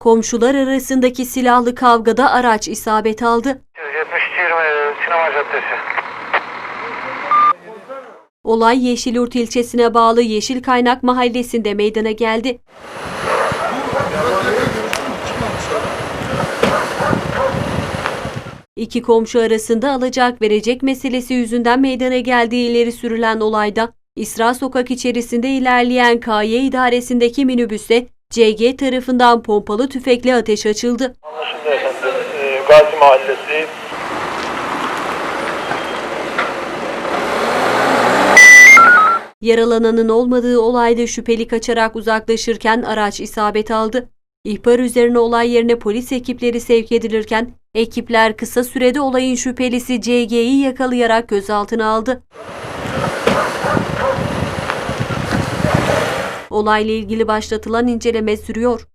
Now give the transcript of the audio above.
Komşular arasındaki silahlı kavgada araç isabet aldı. 73-20 Sinema Caddesi. Olay Yeşilyurt ilçesine bağlı Yeşil Kaynak mahallesinde meydana geldi. İki komşu arasında alacak verecek meselesi yüzünden meydana geldiği ileri sürülen olayda İsra Sokak içerisinde ilerleyen KY idaresindeki minibüse CG tarafından pompalı tüfekle ateş açıldı. Anlaşıldı efendim. Ee, Gazi Mahallesi. Yaralananın olmadığı olayda şüpheli kaçarak uzaklaşırken araç isabet aldı. İhbar üzerine olay yerine polis ekipleri sevk edilirken ekipler kısa sürede olayın şüphelisi CG'yi yakalayarak gözaltına aldı. Olayla ilgili başlatılan inceleme sürüyor.